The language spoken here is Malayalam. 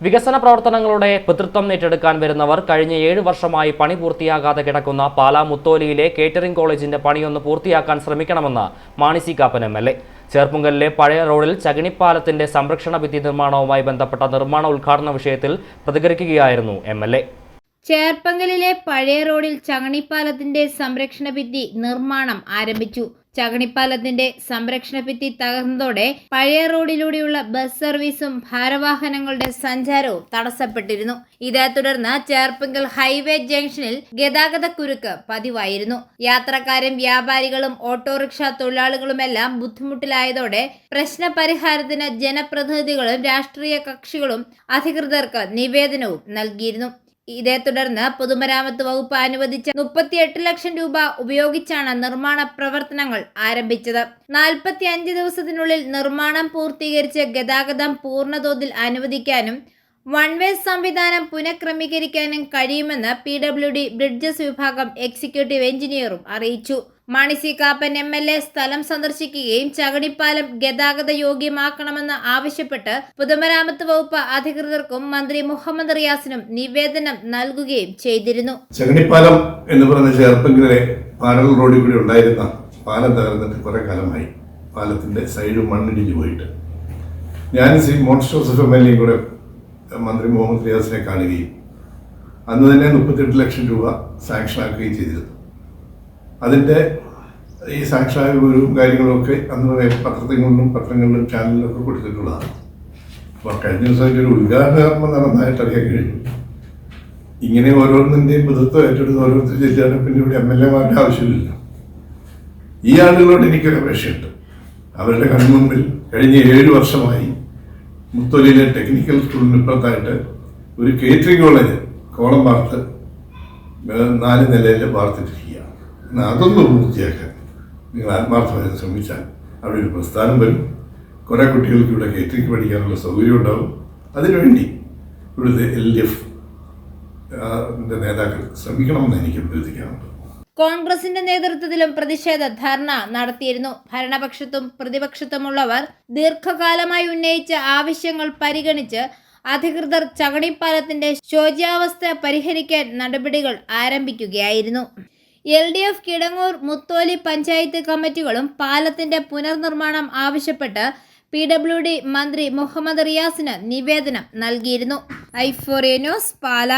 വികസന പ്രവർത്തനങ്ങളുടെ പിതൃത്വം ഏറ്റെടുക്കാൻ വരുന്നവർ കഴിഞ്ഞ ഏഴ് വർഷമായി പണി പൂർത്തിയാകാതെ കിടക്കുന്ന പാലാ മുത്തോലിയിലെ കേറ്ററിംഗ് കോളേജിന്റെ പണിയൊന്ന് പൂർത്തിയാക്കാൻ ശ്രമിക്കണമെന്ന് Mani C Kappan M L A. ചേർപ്പുങ്കലിലെ പഴയ റോഡിൽ ചകിണിപ്പാലത്തിന്റെ സംരക്ഷണ ഭിത്തി നിർമ്മാണവുമായി ബന്ധപ്പെട്ട നിർമ്മാണ ഉദ്ഘാടന വിഷയത്തിൽ പ്രതികരിക്കുകയായിരുന്നു എം എൽ എ. ചേർപ്പങ്കലിലെ പഴയ റോഡിൽ ചകണിപ്പാലത്തിന്റെ സംരക്ഷണ ഭിത്തി നിർമ്മാണം ആരംഭിച്ചു. ചകണിപ്പാലത്തിന്റെ സംരക്ഷണ ഭിത്തി തകർന്നതോടെ പഴയ റോഡിലൂടെയുള്ള ബസ് സർവീസും ഭാരവാഹനങ്ങളുടെ സഞ്ചാരവും തടസ്സപ്പെട്ടിരുന്നു. ഇതേ തുടർന്ന് ചേർപ്പങ്കൽ ഹൈവേ ജംഗ്ഷനിൽ ഗതാഗത കുരുക്ക് പതിവായിരുന്നു. യാത്രക്കാരും വ്യാപാരികളും ഓട്ടോറിക്ഷ തൊഴിലാളികളുമെല്ലാം ബുദ്ധിമുട്ടിലായതോടെ പ്രശ്ന പരിഹാരത്തിന് ജനപ്രതിനിധികളും രാഷ്ട്രീയ കക്ഷികളും അധികൃതർക്ക് നിവേദനവും നൽകിയിരുന്നു. ഇതേ തുടർന്ന് പൊതുമരാമത്ത് വകുപ്പ് അനുവദിച്ച മുപ്പത്തിയെട്ട് ലക്ഷം രൂപ ഉപയോഗിച്ചാണ് നിർമ്മാണ പ്രവർത്തനങ്ങൾ ആരംഭിച്ചത്. നാൽപ്പത്തി അഞ്ച് ദിവസത്തിനുള്ളിൽ നിർമ്മാണം പൂർത്തീകരിച്ച് ഗതാഗതം പൂർണതോതിൽ അനുവദിക്കാനും വൺ വേ സംവിധാനം പുനഃക്രമീകരിക്കാനും കഴിയുമെന്ന് പി ഡബ്ല്യു ഡി ബ്രിഡ്ജസ് വിഭാഗം എക്സിക്യൂട്ടീവ് എഞ്ചിനീയറും അറിയിച്ചു. Mani C Kappan M L A സ്ഥലം സന്ദർശിക്കുകയും ചകടിപ്പാലം ഗതാഗത യോഗ്യമാക്കണമെന്ന് ആവശ്യപ്പെട്ട് പൊതുമരാമത്ത് വകുപ്പ് അധികൃതർക്കും മന്ത്രി മുഹമ്മദ് റിയാസിനും നിവേദനം നൽകുകയും ചെയ്തിരുന്നു. ചകടിപ്പാലം എന്ന് പറയുന്ന ചേർപ്പങ്കിലെ പാരൽ റോഡിൽ കൂടി ഉണ്ടായിരുന്ന പാലം തകർന്നിട്ട് കുറെ കാലമായി. പാലത്തിന്റെ സൈഡ് മണ്ണിടിഞ്ഞു പോയിട്ട്. ഞാൻ ശ്രീ മോൺസ് ജോസഫ് എം എൽ എയും കൂടെ മന്ത്രി മുഹമ്മദ് റിയാസിനെ കാണുകയും അന്ന് തന്നെ മുപ്പത്തെട്ട് ലക്ഷം രൂപ സാങ്ഷനാക്കുകയും ചെയ്തിരുന്നു. അതിന്റെ ഈ സാങ്ഷനായ വിവരവും കാര്യങ്ങളൊക്കെ അന്ന് പത്രത്തിൽ കൊണ്ടും പത്രങ്ങളിലും ചാനലിലൊക്കെ കൊടുത്തിട്ടുള്ളതാണ്. അപ്പോൾ കഴിഞ്ഞ ദിവസം അതിന്റെ ഒരു ഉദ്ഘാടന കർമ്മം അറിയാൻ കഴിഞ്ഞു. ഇങ്ങനെ ഓരോന്നിന്റെയും പുതുത്വം ഏറ്റെടുത്ത് ഓരോരുത്തർ ചെല്ലാണ് പിന്നെ ഇവിടെ എം എൽ എമാരുടെ ആവശ്യമില്ല. ഈ ആളുകളോട് എനിക്കൊരു അപേക്ഷയുണ്ട് അവരുടെ കൺമുമ്പിൽ കഴിഞ്ഞ ഏഴ് വർഷമായി മുത്തൊലിയിലെ ടെക്നിക്കൽ സ്കൂളിന് ഇപ്പുറത്തായിട്ട് ഒരു കേറ്ററിംഗ് കോളേജ് കോളം വാർത്ത് നാല് നിലയിൽ വാർത്തിട്ടിരിക്കുകയാണ്. അതൊന്ന് പൂർത്തിയാക്കാൻ നിങ്ങൾ ആത്മാർത്ഥമായി ശ്രമിച്ചാൽ അവിടെ ഒരു പ്രസ്ഥാനം വരും. കുറേ കുട്ടികൾക്ക് ഇവിടെ കേറ്ററിംഗ് പഠിക്കാനുള്ള സൗകര്യം ഉണ്ടാവും. അതിനുവേണ്ടി ഇവിടുത്തെ എൽ ഡി എഫ് നേതാക്കൾ ശ്രമിക്കണമെന്ന് എനിക്ക് അഭ്യർത്ഥിക്കാനുണ്ട്. കോൺഗ്രസിന്റെ നേതൃത്വത്തിലും പ്രതിഷേധ ധർണ നടത്തിയിരുന്നു. ഭരണപക്ഷത്തും പ്രതിപക്ഷത്തുമുള്ളവർ ദീർഘകാലമായി ഉന്നയിച്ച ആവശ്യങ്ങൾ പരിഗണിച്ച് അധികൃതർ ചകണിപ്പാലത്തിന്റെ ശോച്യാവസ്ഥ പരിഹരിക്കാൻ നടപടികൾ ആരംഭിക്കുകയായിരുന്നു. L D F Kidangoor Mutholi panchayat കമ്മിറ്റികളും പാലത്തിന്റെ പുനർനിർമ്മാണം ആവശ്യപ്പെട്ട് പി ഡബ്ല്യു ഡി മന്ത്രി മുഹമ്മദ് റിയാസിന് നിവേദനം നൽകിയിരുന്നു. ഐഫോറിയ ന്യൂസ് പാല.